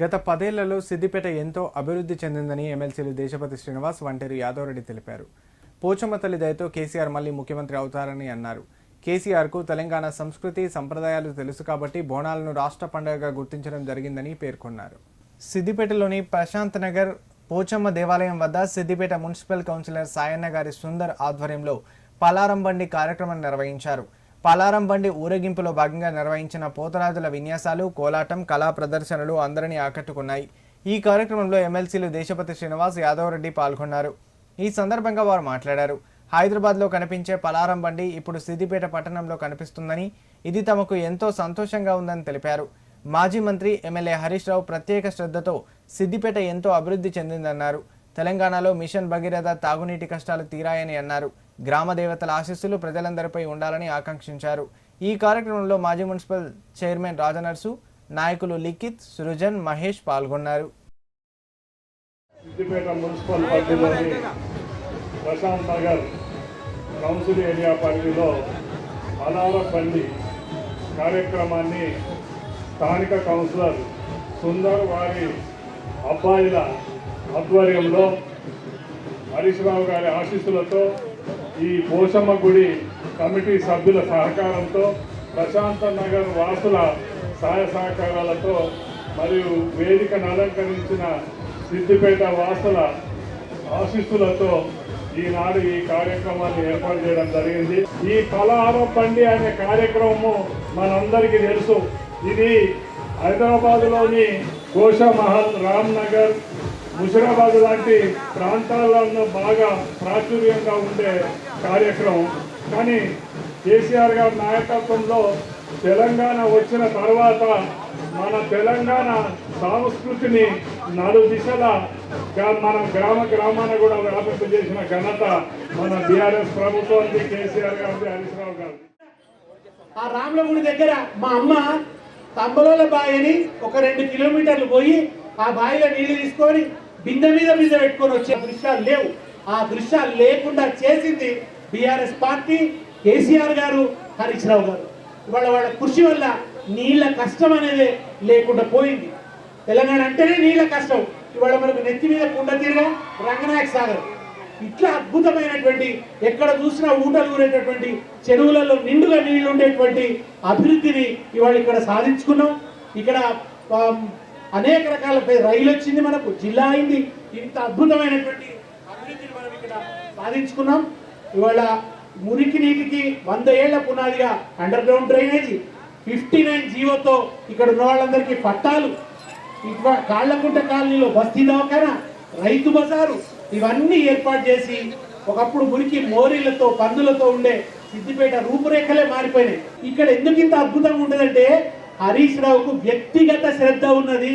గత పదేళ్ళలో సిద్దిపేట ఎంతో అభివృద్ధి చెందిందని ఎమ్మెల్సీలు దేశపతి శ్రీనివాస్ వంటేరు యాదవరెడ్డి తెలిపారు. పోచమ్మ తల్లి దయతో కేసీఆర్ మళ్ళీ ముఖ్యమంత్రి అవుతారని అన్నారు. కేసీఆర్కు తెలంగాణ సంస్కృతి సంప్రదాయాలు తెలుసు కాబట్టి బోనాలను రాష్ట్ర పండుగగా గుర్తించడం జరిగిందని పేర్కొన్నారు. సిద్దిపేటలోని ప్రశాంత్ నగర్ పోచమ్మ దేవాలయం వద్ద సిద్దిపేట మున్సిపల్ కౌన్సిలర్ సాయన్న గారి సుందర్ ఆధ్వర్యంలో పలారం బండి కార్యక్రమం నిర్వహించారు. పలారం బండి ఊరేగింపులో భాగంగా నిర్వహించిన పోతరాజుల విన్యాసాలు కోలాటం కళా ప్రదర్శనలు అందరినీ ఆకట్టుకున్నాయి. ఈ కార్యక్రమంలో ఎమ్మెల్సీలు దేశపతి శ్రీనివాస్ యాదవరెడ్డి పాల్గొన్నారు. ఈ సందర్భంగా వారు మాట్లాడారు. హైదరాబాద్లో కనిపించే పలారం బండి ఇప్పుడు సిద్దిపేట పట్టణంలో కనిపిస్తుందని ఇది తమకు ఎంతో సంతోషంగా ఉందని తెలిపారు. మాజీ మంత్రి ఎమ్మెల్యే హరీష్ రావు ప్రత్యేక శ్రద్ధతో సిద్దిపేట ఎంతో అభివృద్ధి చెందిందన్నారు. తెలంగాణలో మిషన్ భగీరథ తాగునీటి కష్టాలు తీరాయని అన్నారు. గ్రామ దేవతల ఆశీస్సులు ప్రజలందరిపై ఉండాలని ఆకాంక్షించారు. ఈ కార్యక్రమంలో మాజీ మున్సిపల్ చైర్మన్ రాజనర్సు నాయకులు లిఖిత్ సృజన్ మహేష్ పాల్గొన్నారు. సిద్దిపేట మున్సిపల్ పరిధిలోని ప్రశాంత్ నగర్ కౌన్సిల్ ఏరియా పరిధిలో అనారపల్లి కార్యక్రమాన్ని స్థానిక కౌన్సిలర్ సుందర్ వారి అబ్బాయిల ఆధ్వర్యంలో హరీష్ రావు గారి ఆశీస్సులతో ఈ పోషమ్మ గుడి కమిటీ సభ్యుల సహకారంతో ప్రశాంత నగర్ వాసుల సహాయ సహకారాలతో మరియు వేదికను అలంకరించిన సిద్దిపేట వాసుల ఆశీస్సులతో ఈనాడు ఈ కార్యక్రమాన్ని ఏర్పాటు చేయడం జరిగింది. ఈ పలహారం పండి అనే కార్యక్రమము మనందరికీ తెలుసు. ఇది హైదరాబాద్లోని గోషామహల్ రామ్ నగర్ ముషిరాబాద్ లాంటి ప్రాంతాలలో బాగా ప్రాచుర్యంగా ఉండే కార్యక్రమం. కానీ కేసీఆర్ గారి నాయకత్వంలో తెలంగాణ వచ్చిన తర్వాత మన తెలంగాణ సంస్కృతిని నలు దిశల మన గ్రామ గ్రామాన కూడా వ్యాపింపజేసిన ఘనత మన బీఆర్ఎస్ ప్రభుత్వానికి కేసీఆర్ గారి హరీష్ రావు గారు ఆ రాములగుడి దగ్గర మా అమ్మ తంబలోల బావిని ఒక రెండు కిలోమీటర్లు పోయి ఆ బావిలో నీళ్ళు తీసుకొని బిందె మీద మీద పెట్టుకొని వచ్చే దృశ్యాలు లేవు. ఆ దృశ్యాలు లేకుండా చేసింది బీఆర్ఎస్ పార్టీ కేసీఆర్ గారు హరీష్ రావు గారు. ఇవాళ వాళ్ళ కృషి వల్ల నీళ్ళ కష్టం అనేది లేకుండా పోయింది. తెలంగాణ అంటేనే నీళ్ళ కష్టం. ఇవాళ మనకు నెత్తి మీద కుండ తీరగా రంగనాయక సాగర్. ఇట్లా అద్భుతమైనటువంటి ఎక్కడ చూసినా ఊటలు ఊరేటటువంటి చెరువులలో నిండుగా నీళ్ళు ఉండేటువంటి అభివృద్ధిని ఇవాళ ఇక్కడ సాధించుకున్నాం. ఇక్కడ అనేక రకాల రైలు వచ్చింది మనకు జిల్లా అయింది. ఇంత అద్భుతమైనటువంటి అభివృద్ధిని మనం ఇక్కడ సాధించుకున్నాం. ఇవాళ మురికి నీటికి వంద ఏళ్ళ పునాదిగా underground drainage fifty nine జీవోతో ఇక్కడ ఉన్న వాళ్ళందరికీ పట్టాలు కాళ్ళకుంట కాలనీలో బస్తీ దవాఖానా రైతు బజారు ఇవన్నీ ఏర్పాటు చేసి ఒకప్పుడు మురికి మోరీలతో పందులతో ఉండే సిద్దిపేట రూపురేఖలే మారిపోయినాయి. ఇక్కడ ఎందుకు ఇంత అద్భుతంగా ఉండదంటే హరీష్ రావుకు వ్యక్తిగత శ్రద్ధ ఉన్నది.